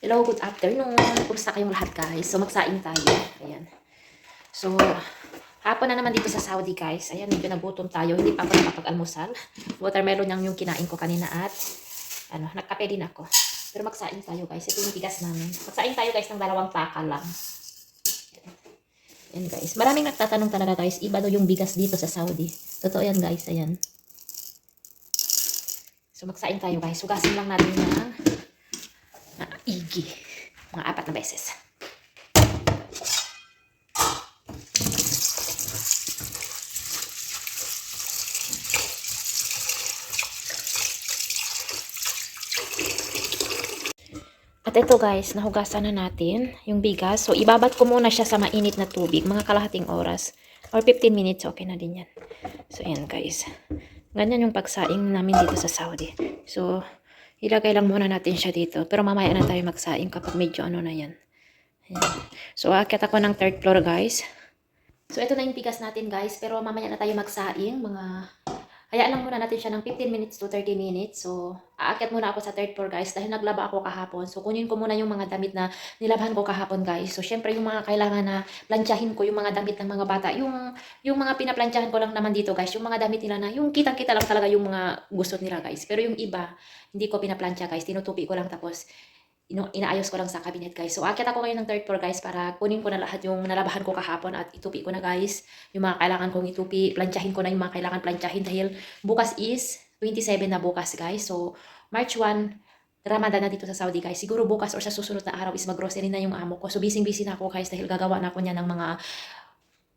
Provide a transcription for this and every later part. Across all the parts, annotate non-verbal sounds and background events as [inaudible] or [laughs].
Hello, good afternoon. Kumusta kayong lahat guys? So magsaing tayo. Ayan. So, hapon na naman dito sa Saudi guys. Ayan, medyo nagutom tayo. Hindi pa ako nakapag-almusal. Watermelon lang yung kinain ko kanina at ano, nagkape din ako. Pero magsaing tayo guys. Ito yung tigas namin. Magsaing tayo guys ng dalawang taka lang. Ayan guys. Maraming nagtatanong talaga guys, iba daw yung bigas dito sa Saudi. Totoo yan guys, ayan. So magsaing tayo guys. Hugasin lang natin ng maigi. Mga apat na beses. At ito guys, nahugasan na natin yung bigas. So, ibabat ko muna siya sa mainit na tubig, mga kalahating oras. Or 15 minutes, okay na din yan. So, ayan guys. Ganyan yung pagsaing namin dito sa Saudi. So, ilagay lang muna natin siya dito. Pero mamaya na tayo magsaing kapag medyo ano na yan. So, akit ako ng third floor guys. So, ito na yung bigas natin guys. Pero mamaya na tayo magsaing. Mga Hayaan muna natin siya ng 15 minutes to 30 minutes. So, aakyat muna ako sa third floor, guys, dahil naglaba ako kahapon. So, kunin ko muna yung mga damit na nilabahan ko kahapon, guys. So, syempre, yung mga kailangan na plansyahin ko, yung mga damit ng mga bata, yung, yung mga pinaplansyahan ko lang naman dito, guys, yung mga damit nila na, yung kitang-kita lang talaga yung mga gusto nila, guys. Pero yung iba, hindi ko pinaplansya, guys. Tinutupi ko lang tapos, inaayos ko lang sa cabinet guys. So, akit ako ngayon ng third floor guys para kunin ko na lahat yung nalabahan ko kahapon at itupi ko na guys. Yung mga kailangan kong itupi, plansyahin ko na yung mga kailangan plansyahin dahil bukas is 27 na bukas guys. So, March 1, Ramadan na dito sa Saudi guys. Siguro bukas or sa susunod na araw is mag-grocery na yung amo ko. So, busy-busy na ako guys dahil gagawa na ako niya ng mga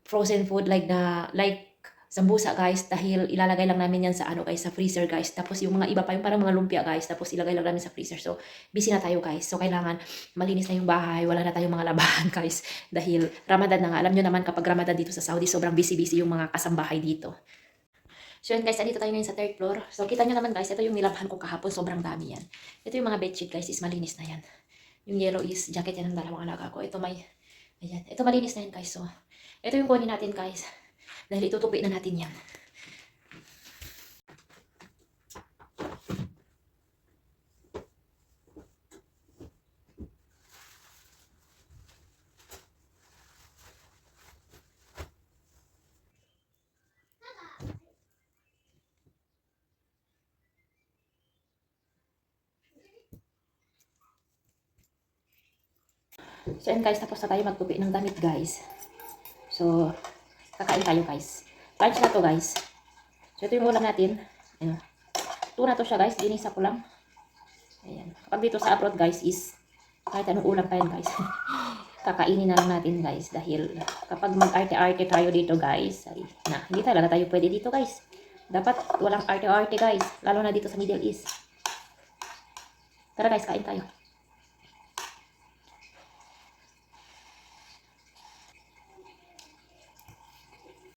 frozen food like na like sambusa guys dahil ilalagay lang namin yan sa ano guys sa freezer guys tapos yung mga iba pa yung parang mga lumpia guys tapos ilagay lang namin sa freezer so busy na tayo guys so kailangan malinis na yung bahay wala na tayong mga labahan [laughs] guys dahil Ramadan na nga alam nyo naman kapag Ramadan dito sa Saudi sobrang busy busy yung mga kasambahay dito So yun guys, andito tayo ngayon sa third floor. So kita nyo naman guys, ito yung nilabahan ko kahapon, sobrang dami yan. Ito yung mga bedsheet guys, is malinis na yan. Yung yellow is jacket yan ng dalawang alaga ko. Ito may, ayan, ito malinis na yan guys. So, ito yung kunin natin guys. Dahil itutupi na natin yan. So, yun guys, tapos na tayo magtupi ng damit guys. So, kakain tayo guys. Lunch na to guys. So, ito yung ulam natin. Ayan. Tuna to siya guys. Ginisa ko lang. Ayan. Pag dito sa abroad guys is kahit anong ulam pa yan guys. [laughs] Kakainin na lang natin guys. Dahil kapag mag-arte-arte tayo dito guys, ay, na, hindi talaga tayo pwede dito guys. Dapat walang arte-arte guys. Lalo na dito sa Middle East. Tara guys, kain tayo.